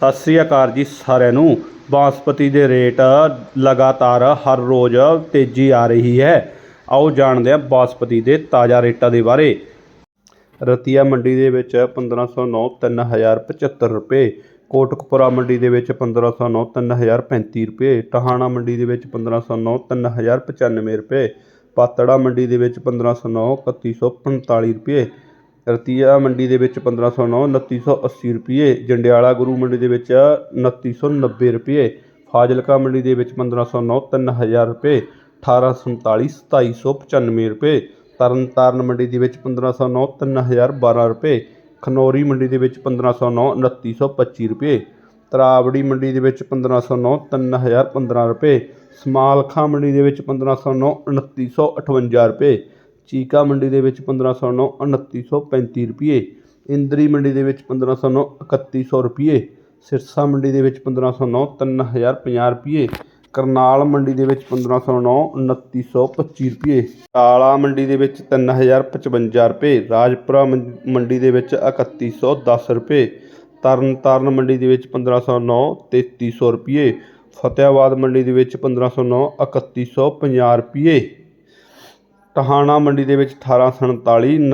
ਸਤਿ ਸ੍ਰੀ ਅਕਾਲ ਜੀ ਸਾਰਿਆਂ ਨੂੰ। ਬਾਸਪਤੀ ਦੇ ਰੇਟ ਲਗਾਤਾਰ ਹਰ ਰੋਜ਼ ਤੇਜ਼ੀ ਆ ਰਹੀ ਹੈ। ਆਓ ਜਾਣਦੇ ਹਾਂ ਬਾਸਪਤੀ ਦੇ ਤਾਜ਼ਾ ਰੇਟਾਂ ਦੇ ਬਾਰੇ। ਰਤੀਆ ਮੰਡੀ ਦੇ ਵਿੱਚ 1509 3075 ਰੁਪਏ। ਕੋਟਕਪੁਰਾ ਮੰਡੀ ਦੇ ਵਿੱਚ 1509 3035 ਰੁਪਏ। ਟਹਾਣਾ ਮੰਡੀ ਦੇ ਵਿੱਚ 1509 3095 ਰੁਪਏ। ਪਾਤੜਾ ਮੰਡੀ ਦੇ ਵਿੱਚ 1509 3145 ਰੁਪਏ। ਰਤੀਆ ਮੰਡੀ ਦੇ ਵਿੱਚ 1509 2980 ਰੁਪਏ, ਜੰਡਿਆਲਾ ਗੁਰੂ ਮੰਡੀ ਦੇ ਵਿੱਚ 2990 ਰੁਪਏ, ਫਾਜ਼ਿਲਕਾ ਮੰਡੀ ਦੇ ਵਿੱਚ 1509 3000 ਰੁਪਏ 1847 2795 ਰੁਪਏ, ਤਰਨਤਾਰਨ ਮੰਡੀ ਦੇ ਵਿੱਚ 1509 3012 ਰੁਪਏ, ਖਨੌਰੀ ਮੰਡੀ ਦੇ ਵਿੱਚ 1509 2925 ਰੁਪਏ, ਤਰਾਵੜੀ ਮੰਡੀ ਦੇ ਵਿੱਚ 1509 3015 ਰੁਪਏ, ਸਮਾਲਖਾ ਮੰਡੀ ਦੇ ਵਿੱਚ 1509 2958 ਰੁਪਏ ਚੀਕਾ ਮੰਡੀ ਦੇ ਵਿੱਚ ਪੰਦਰਾਂ ਸੌ ਨੌ, ਉਨੱਤੀ ਸੌ ਪੈਂਤੀ ਰੁਪਈਏ ਇੰਦਰੀ ਮੰਡੀ ਦੇ ਵਿੱਚ ਪੰਦਰਾਂ ਸੌ ਨੌ, ਇਕੱਤੀ ਸੌ ਰੁਪਈਏ ਸਿਰਸਾ ਮੰਡੀ ਦੇ ਵਿੱਚ ਪੰਦਰਾਂ ਸੌ ਨੌ, ਤਿੰਨ ਹਜ਼ਾਰ ਪੰਜਾਹ ਰੁਪਈਏ ਕਰਨਾਲ ਮੰਡੀ ਦੇ ਵਿੱਚ 1509 2925 ਰੁਪਏ। ਕਾਲਾ ਮੰਡੀ ਦੇ ਵਿੱਚ 3055 ਰੁਪਏ। ਰਾਜਪੁਰਾ ਮੰਡੀ ਦੇ ਵਿੱਚ 3110 ਰੁਪਏ। ਤਰਨਤਾਰਨ ਮੰਡੀ ਦੇ ਵਿੱਚ 1509 3300 ਰੁਪਏ। ਫਤਿਆਬਾਦ ਮੰਡੀ ਦੇ ਵਿੱਚ 1509 3150 ਰੁਪਏ। ਟਹਾਣਾ ਮੰਡੀ ਦੇ ਵਿੱਚ 1847